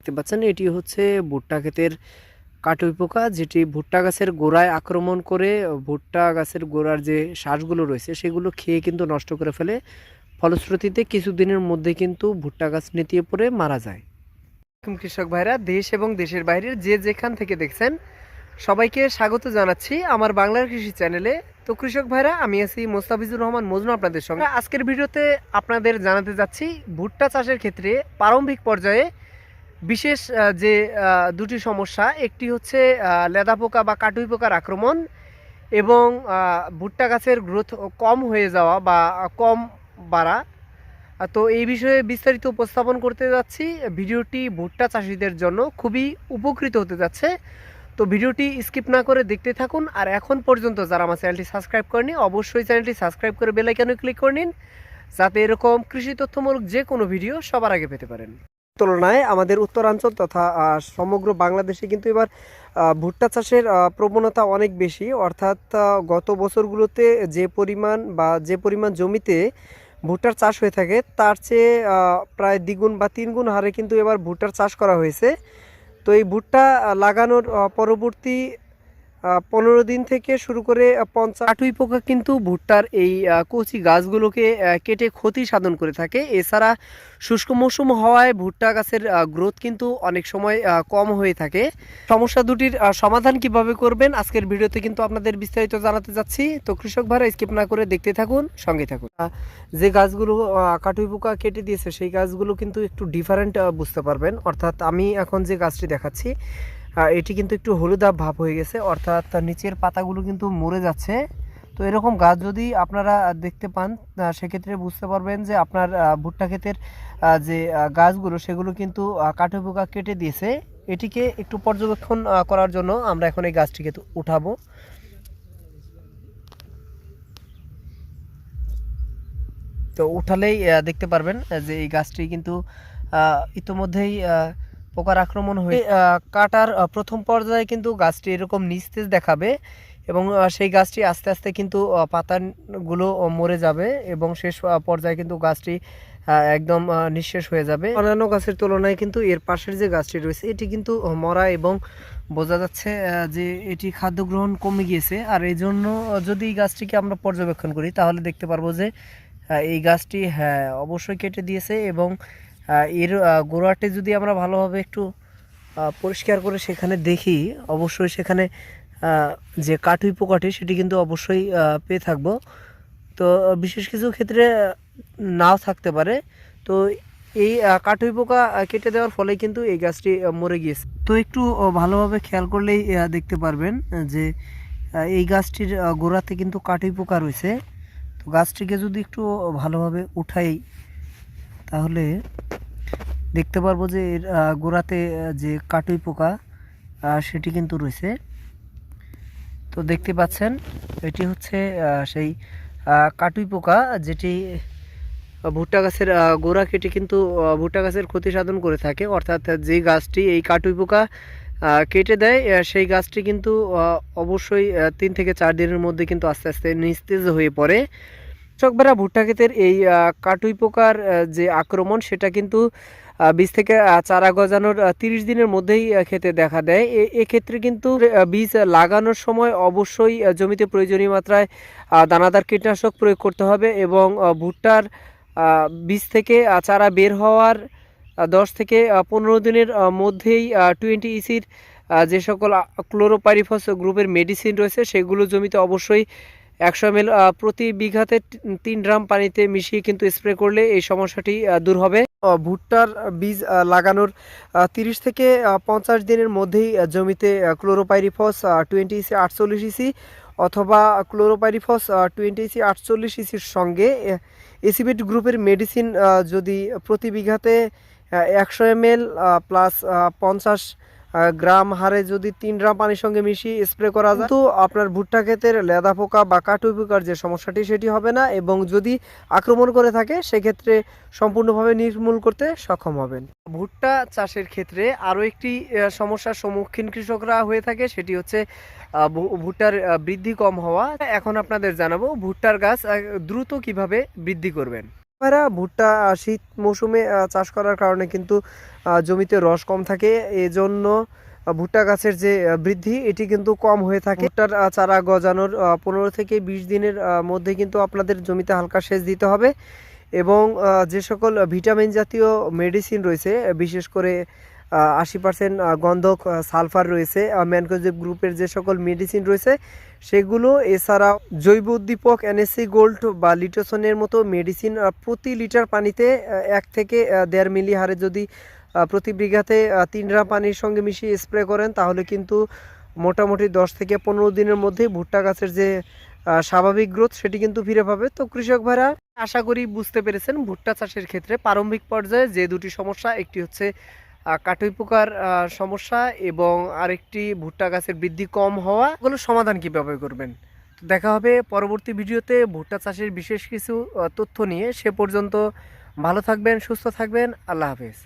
দেখতে পাচ্ছেন, এটি হচ্ছে ভুট্টা ক্ষেতের কাটুই পোকা, যেটি ভুট্টা গাছের গোড়ায় আক্রমণ করে ভুট্টা গাছের গোড়ার যে শ্বাসগুলো রয়েছে, সেগুলো খেয়ে কিন্তু নষ্ট করে ফেলে। ফলশ্রুতিতে কিছুদিনের মধ্যে কিন্তু ভুট্টা গাছ নেতিয়ে পড়ে, মারা যায়। কৃষক ভাইরা, দেশ এবং দেশের বাইরের যে যেখান থেকে দেখছেন, সবাইকে স্বাগত জানাচ্ছি আমার বাংলার কৃষি চ্যানেলে। তো কৃষক ভাইরা, আমি আছি মোস্তাফিজুর রহমান মজনু আপনাদের সঙ্গে। আজকের ভিডিওতে আপনাদের জানাতে যাচ্ছি, ভুট্টা চাষের ক্ষেত্রে প্রারম্ভিক পর্যায়ে বিশেষ যে দুটি সমস্যা, একটি হচ্ছে লেদা পোকা বা কাটুই পোকার আক্রমণ এবং ভুট্টা গাছের গ্রোথ কম হয়ে যাওয়া বা কম বাড়া। তো এই বিষয়ে বিস্তারিত উপস্থাপন করতে যাচ্ছি। ভিডিওটি ভুট্টা চাষিদের জন্য খুবই উপকৃত হতে যাচ্ছে। তো ভিডিওটি স্কিপ না করে দেখতে থাকুন। আর এখন পর্যন্ত যারা আমার চ্যানেলটি সাবস্ক্রাইব করেনি অবশ্যই চ্যানেলটি সাবস্ক্রাইব করে বেল আইকনে ক্লিক করে নিন, যাতে এরকম কৃষি তথ্যমূলক যে কোনো ভিডিও সবার আগে পেতে পারেন। তুলনায় আমাদের উত্তরাঞ্চল তথা সমগ্র বাংলাদেশে কিন্তু এবার ভুট্টা চাষের প্রবণতা অনেক বেশি। অর্থাৎ গত বছরগুলোতে যে পরিমাণ বা যে পরিমাণ জমিতে ভুট্টার চাষ হয়ে থাকে, তার চেয়ে প্রায় দ্বিগুণ বা তিনগুণ হারে কিন্তু এবার ভুট্টার চাষ করা হয়েছে। তো এই ভুট্টা লাগানোর পরবর্তী পনেরো দিন থেকে শুরু করে পঞ্চাশ আটুই পোকা কিন্তু ভুট্টার এই কচি গাছগুলোকে কেটে ক্ষতি সাধন করে থাকে। এছাড়া শুষ্ক মৌসুম হওয়ায় ভুট্টা গাছের গ্রোথ কিন্তু অনেক সময় কম হয়ে থাকে। সমস্যা দুটির সমাধান কীভাবে করবেন? আজকের ভিডিওতে কিন্তু আপনাদের বিস্তারিত জানাতে যাচ্ছি। তো কৃষক ভাইরা স্কিপ না করে দেখতে থাকুন, সঙ্গে থাকুন। যে গাছগুলো কাটুই পোকা কেটে দিয়েছে, সেই গাছগুলো কিন্তু একটু ডিফারেন্ট বুঝতে পারবেন। অর্থাৎ আমি এখন যে গাছটি দেখাচ্ছি এটি কিন্তু একটু হলুদাভ ভাব হয়ে গেছে, অর্থাৎ নিচের পাতাগুলো কিন্তু মরে যাচ্ছে। তো এরকম গাছ যদি আপনারা দেখতে পান সেক্ষেত্রে বুঝতে পারবেন যে আপনার ভুট্টা ক্ষেতের যে গাছগুলো, সেগুলো কিন্তু কাঠে পোকা কেটে দিয়েছে। এটিকে একটু পর্যবেক্ষণ করার জন্য আমরা এখন এই গাছটিকে উঠাবো। তো উঠালেই দেখতে পারবেন যে এই গাছটি কিন্তু ইতোমধ্যেই পোকার আক্রমণ হয়ে কাটার প্রথম পর্যায়ে কিন্তু গাছটি এরকম নিস্তেজ দেখাবে এবং সেই গাছটি আস্তে আস্তে কিন্তু পাতাগুলো মরে যাবে এবং শেষ পর্যায়ে কিন্তু গাছটি একদম নিঃশেষ হয়ে যাবে। অন্যান্য গাছের তুলনায় কিন্তু এর পাশের যে গাছটি রয়েছে, এটি কিন্তু মরা এবং বোঝা যাচ্ছে যে এটি খাদ্য গ্রহণ কমে গিয়েছে। আর এই জন্য যদি এই গাছটিকে আমরা পর্যবেক্ষণ করি, তাহলে দেখতে পারব যে এই গাছটি হ্যাঁ অবশ্যই কেটে দিয়েছে এবং এর গোড়াটি যদি আমরা ভালোভাবে একটু পরিষ্কার করে সেখানে দেখি, অবশ্যই সেখানে যে কাঠুই পোকাটি সেটি কিন্তু অবশ্যই পেয়ে থাকব। তো, বিশেষ কিছু ক্ষেত্রে নাও থাকতে পারে। তো এই কাঠুই পোকা কেটে দেওয়ার ফলে কিন্তু এই গাছটি মরে গিয়েছে। তো একটু ভালোভাবে খেয়াল করলেই দেখতে পারবেন, যে এই গাছটির গোড়াতে কিন্তু কাঠুই পোকা রয়েছে। তো গাছটিকে যদি একটু ভালোভাবে উঠাই তাহলে দেখতে পারব যে এর গোড়াতে যে কাটুই পোকা সেটি কিন্তু রয়েছে। তো দেখতে পাচ্ছেন, এটি হচ্ছে সেই কাটুই পোকা, যেটি ভুট্টা গাছের গোড়া কেটে কিন্তু ভুট্টা গাছের ক্ষতি সাধন করে থাকে। অর্থাৎ যে গাছটি এই কাটুই পোকা কেটে দেয় সেই গাছটি কিন্তু অবশ্যই তিন থেকে চার দিনের মধ্যে কিন্তু আস্তে আস্তে নিস্তেজ হয়ে পড়ে। কৃষকরা ভুট্টা ক্ষেতের এই কাটুই পোকার যে আক্রমণ, সেটা কিন্তু বীজ থেকে চারা গজানোর তিরিশ দিনের মধ্যেই ক্ষেতে দেখা দেয়। এক্ষেত্রে কিন্তু বীজ লাগানোর সময় অবশ্যই জমিতে প্রয়োজনীয় মাত্রায় দানাদার কীটনাশক প্রয়োগ করতে হবে এবং ভুট্টার বীজ থেকে চারা বের হওয়ার দশ থেকে পনেরো দিনের মধ্যেই টোয়েন্টি ইসির যে সকল ক্লোরোপাইরিফস গ্রুপের মেডিসিন রয়েছে, সেগুলো জমিতে অবশ্যই একশো এম প্রতি বিঘাতে তিন ড্রাম পানিতে মিশিয়ে কিন্তু স্প্রে করলে এই সমস্যাটি দূর হবে। ভুট্টার বীজ লাগানোর তিরিশ থেকে পঞ্চাশ দিনের মধ্যেই জমিতে ক্লোরোপাইরিফস টোয়েন্টি ইসি, আটচল্লিশ ইসি অথবা ক্লোরোপাইরিফস টোয়েন্টি ইসি, আটচল্লিশ ইসির সঙ্গে এসিবিট গ্রুপের মেডিসিন যদি প্রতি বিঘাতে একশো এম প্লাস পঞ্চাশ গ্রাম হারে যদি তিন গ্রাম পানির সঙ্গে মিশিয়ে স্প্রে করা যায় তো আপনার ভুট্টা ক্ষেতের লেদা পোকা বা কাটুই পোকার যে সমস্যাটি, সেটি হবে না এবং যদি আক্রমণ করে থাকে, সেক্ষেত্রে সম্পূর্ণভাবে নির্মূল করতে সক্ষম হবেন। ভুট্টা চাষের ক্ষেত্রে আরও একটি সমস্যার সম্মুখীন কৃষকরা হয়ে থাকে, সেটি হচ্ছে ভুট্টার বৃদ্ধি কম হওয়া। এখন আপনাদের জানাব ভুট্টার গাছ দ্রুত কীভাবে বৃদ্ধি করবেন। ভাইরা ভুট্টা, শীত মৌসুমে চাষ করার কারণে কিন্তু জমিতে রস কম থাকে। এজন্য ভুট্টা গাছের যে বৃদ্ধি, এটি কিন্তু কম হয়ে থাকে। ভুট্টার চারা গজানোর পনেরো থেকে বিশ দিনের মধ্যে কিন্তু আপনাদের জমিতে হালকা সেচ দিতে হবে। এবং যে সকল ভিটামিন জাতীয় মেডিসিন রয়েছে, বিশেষ করে আশি পার্সেন্ট গন্ধক সালফার রয়েছে। ম্যানকোজেব গ্রুপের যে সকল মেডিসিন রয়েছে, সেগুলো এছাড়া জৈব উদ্দীপক এনএসসি গোল্ড বা লিটোসনের মতো মেডিসিন প্রতি লিটার পানিতে এক থেকে দেড় মিলি হারে যদি প্রতি বিঘাতে তিন ড্রাম পানির সঙ্গে মিশিয়ে স্প্রে করেন, তাহলে কিন্তু মোটামুটি দশ থেকে পনেরো দিনের মধ্যেই ভুট্টা গাছের যে স্বাভাবিক গ্রোথ, সেটি কিন্তু ফিরে পাবে। তো কৃষক ভাইরা, আশা করি বুঝতে পেরেছেন, ভুট্টা চাষের ক্ষেত্রে প্রারম্ভিক পর্যায়ে যে দুটি সমস্যা, একটি হচ্ছে কাটুই পোকার সমস্যা এবং আরেকটি ভুট্টা গাছের বৃদ্ধি কম হওয়া, এগুলো সমাধান কীভাবে করবেন? দেখা হবে পরবর্তী ভিডিওতে। ভুট্টা চাষের বিশেষ কিছু তথ্য নিয়ে। সে পর্যন্ত ভালো থাকবেন, সুস্থ থাকবেন। আল্লাহ হাফেজ।